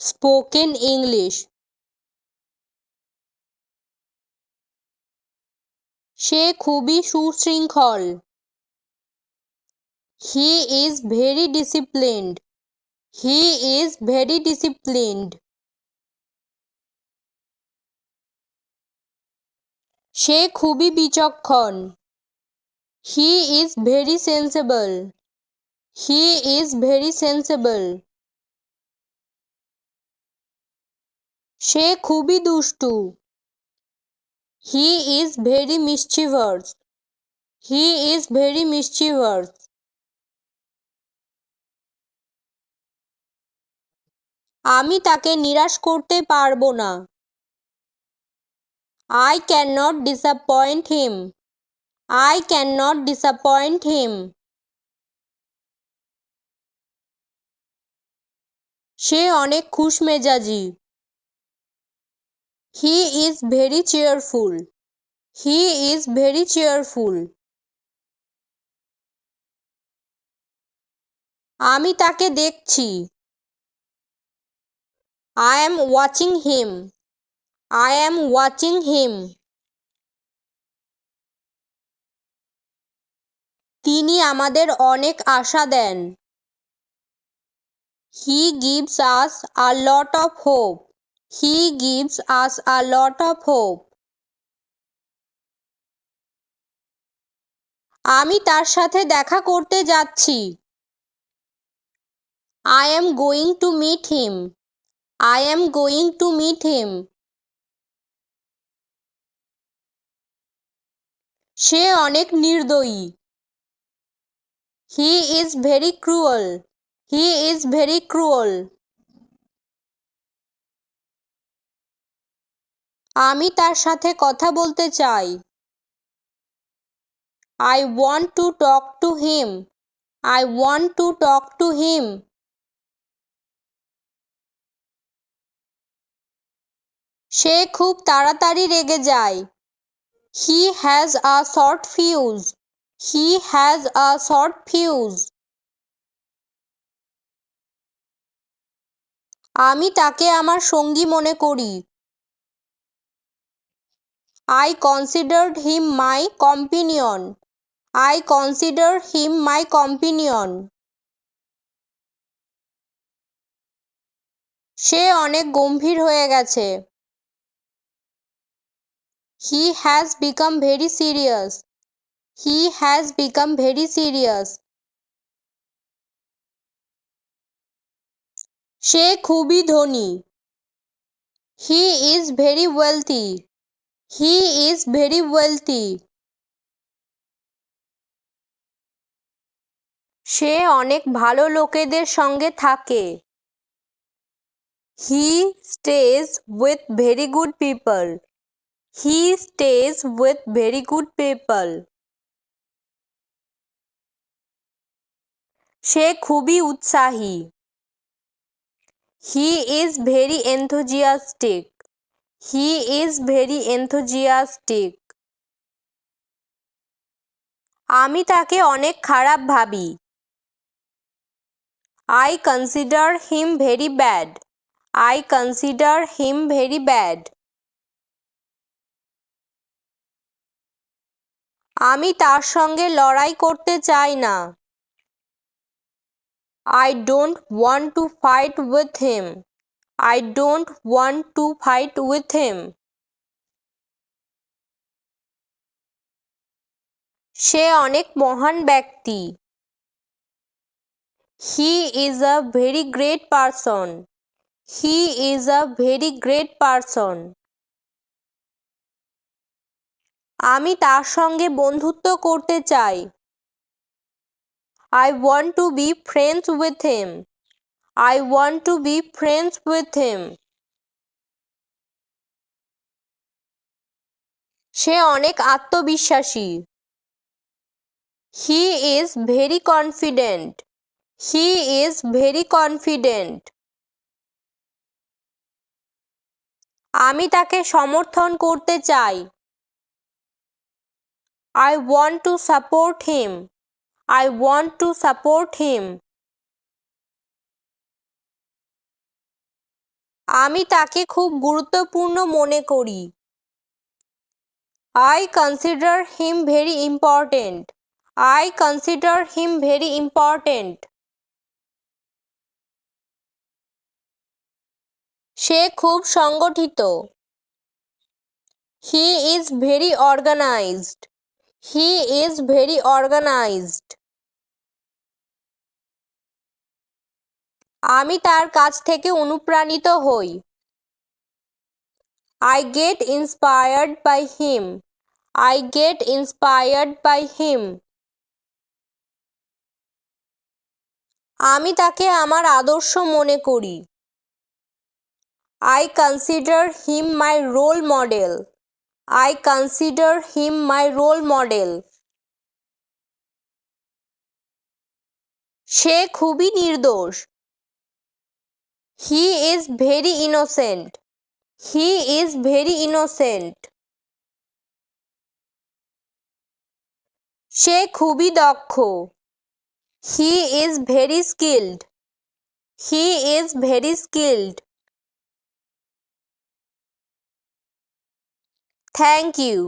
Spoken English. সে খুবই সুশৃঙ্খল। He is very disciplined he is very disciplined সে খুবই বিচক্ষণ। He is very sensible he is very sensible সে খুবই দুষ্টু। He is very mischievous he is very mischievous আমি তাকে নিরাশ করতে পারব না। I can not disappoint him I can not disappoint him সে অনেক খুশমেজাজি। He is very cheerful he is very cheerful আমি তাকে দেখছি। I am watching him I am watching him তিনি আমাদের অনেক আশা দেন। He gives us a lot of hope he gives us a lot of hope আমি তার সাথে দেখা করতে যাচ্ছি। I am going to meet him I am going to meet him সে অনেক নির্দয়ী। He is very cruel he is very cruel আমি তার সাথে কথা বলতে চাই। I want to talk to him I want to talk to him সে খুব তাড়াতাড়ি রেগে যায়। He has a short fuse he has a short fuse আমি তাকে আমার সঙ্গী মনে করি। I considered him my companion I consider him my companion সে অনেক গম্ভীর হয়ে গেছে। He has become very serious he has become very serious সে খুবই ধনী। He is very wealthy he is very wealthy সে অনেক ভালো লোকেদের সঙ্গে থাকে। He stays with very good people he stays with very good people সে খুবই উৎসাহী। He is very enthusiastic he is very enthusiastic আমি তাকে অনেক খারাপ ভাবি। I consider him very bad I consider him very bad আমি তার সঙ্গে লড়াই করতে চাই না। I don't want to fight with him I don't want to fight with him সে অনেক মহান ব্যক্তি। He is a very great person he is a very great person আমি তার সঙ্গে বন্ধুত্ব করতে চাই। I want to be friends with him I want to be friends with him সে অনেক আত্মবিশ্বাসী। He is very confident he is very confident আমি তাকে সমর্থন করতে চাই। I want to support him I want to support him আমি তাকে খুব গুরুত্বপূর্ণ মনে করি। I consider him very important I consider him very important সে খুব সংগঠিত। He is very organised he is very organised আমি তার কাছ থেকে অনুপ্রাণিত হই। I get inspired by him I get inspired by him আমি তাকে আমার আদর্শ মনে করি। I consider him my role model I consider him my role model সে খুবই নির্দোষ। He is very innocent he is very innocent সে খুবই দক্ষ। He is very skilled he is very skilled thank you